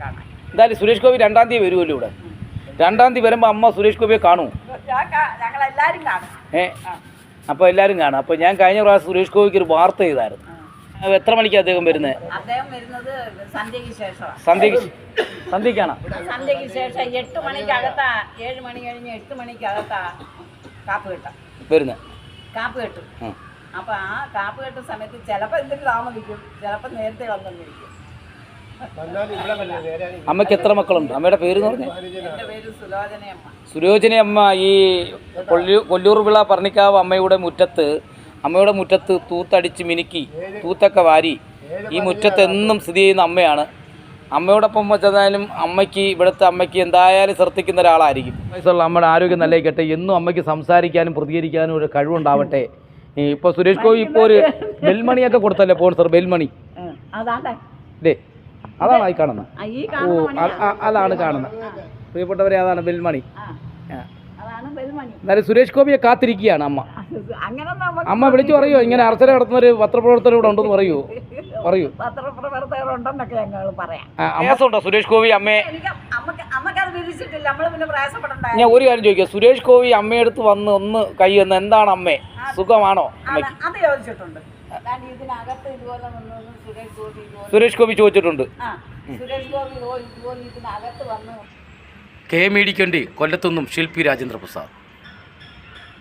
എന്തായാലും സുരേഷ് ഗോപി രണ്ടാം തീയതി വരുമല്ലോ ഇവിടെ. രണ്ടാം തീയതി വരുമ്പോൾ അമ്മ സുരേഷ് ഗോപിയെ കാണൂ ഏ? അപ്പോൾ എല്ലാവരും കാണും. അപ്പോൾ ഞാൻ കഴിഞ്ഞ പ്രാവശ്യം സുരേഷ് ഗോപിക്ക് ഒരു വാർത്ത ചെയ്തായിരുന്നു. എത്ര മണിക്ക് അദ്ദേഹം വരുന്നത് സന്ധ്യക്ക് സന്ധ്യക്കാണ് സന്ധ്യയ്ക്ക് ശേഷം എട്ട് മണിക്കകത്താ ഏഴ് മണി കഴിഞ്ഞ് എട്ട് മണിക്കകത്താ കാപ്പ് കെട്ടാം വരുന്നത് കാപ്പ് കെട്ടും. അപ്പൊ ആ കാപ്പ് കെട്ടുന്ന സമയത്ത് ചിലപ്പോൾ എന്തെങ്കിലും താമസിക്കും ചിലപ്പോൾ നേരത്തെ വന്നിരിക്കും അമ്മയ്ക്ക് എത്ര മക്കളുണ്ട്? അമ്മയുടെ പേര് സുരോചന അമ്മ ഈ കൊല്ലൂർ കൊല്ലൂർ വിള പറഞ്ഞിക്കാവ് അമ്മയുടെ മുറ്റത്ത് അമ്മയുടെ മുറ്റത്ത് തൂത്തടിച്ച് മിനുക്കി തൂത്തൊക്കെ വാരി ഈ മുറ്റത്ത് എന്നും സ്ഥിതി ചെയ്യുന്ന അമ്മയാണ്. അമ്മയോടൊപ്പം വെച്ചതായാലും അമ്മയ്ക്ക് ഇവിടുത്തെ അമ്മയ്ക്ക് എന്തായാലും ശ്രദ്ധിക്കുന്ന ഒരാളായിരിക്കും. വയസ്സുള്ള അമ്മയുടെ ആരോഗ്യം നല്ലയിക്കട്ടെ എന്നും അമ്മയ്ക്ക് സംസാരിക്കാനും പ്രതികരിക്കാനും ഒരു കഴിവുണ്ടാവട്ടെ. ഇപ്പോൾ സുരേഷ് ഗോപി ഇപ്പോൾ ഒരു ബെൽമണിയൊക്കെ കൊടുത്തല്ലേ സ്പോൺസർ ബെൽമണി. അതെ അതാണ് ഈ കാണുന്നത്. അതാണ് കാണുന്നത്. പ്രിയപ്പെട്ടവരെ അതാണ് ബെൽമണി. എന്നാലും സുരേഷ് ഗോപിയെ കാത്തിരിക്കുകയാണ് അമ്മ. അമ്മ വിളിച്ചു പറയോ? ഇങ്ങനെ അർച്ചന നടത്തുന്ന ഒരു പത്രപ്രവർത്തകർ ഇവിടെ ഉണ്ടെന്ന് പറയൂ? പറയൂ. പത്രപ്രവർത്തകരുണ്ടെന്നൊക്കെ ഞങ്ങൾ പറയാം. സുരേഷ് ഗോപി അമ്മയെ? അമ്മക്കത് വിധിച്ചിട്ടില്ല നമ്മൾ പിന്നെ പ്രയാസപ്പെടണ്ട ഞാൻ ഒരു കാര്യം ചോദിക്കാം. സുരേഷ് ഗോപി അമ്മയടുത്ത് വന്ന് ഒന്ന് കൈ എന്ന് എന്താണ് അമ്മേ? സുഖമാണോ അമ്മയ്ക്ക്? അത് ചോദിച്ചിട്ടുണ്ട്. അതാണ്ട് ഇതിനകത്ത് ഇതുപോലെ സുരേഷ് ഗോപി സുരേഷ് ഗോപി ചോദിച്ചിട്ടുണ്ട്. ആ. സുരേഷ് ഗോപി ഇതുപോലെ ഇതുപോലെ ഇതിനകത്ത് വന്നു കെ മീഡിക്കണ്ടി കൊല്ലത്തുനിന്നും ശില്പി രാജേന്ദ്ര പ്രസാദ്